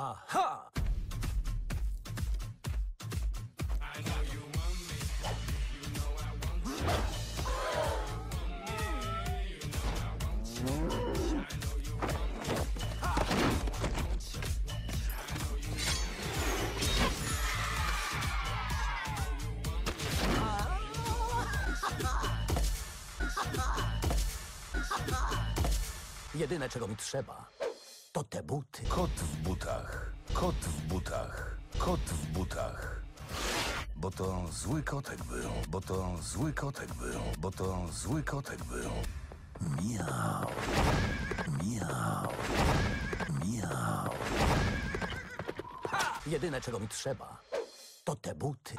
Aha! Jedyne, czego mi trzeba, to te buty. Kot w butach, kot w butach, kot w butach. Bo to zły kotek był, bo to zły kotek był, bo to zły kotek był. Miau, miau, miau. Jedyne, czego mi trzeba, to te buty.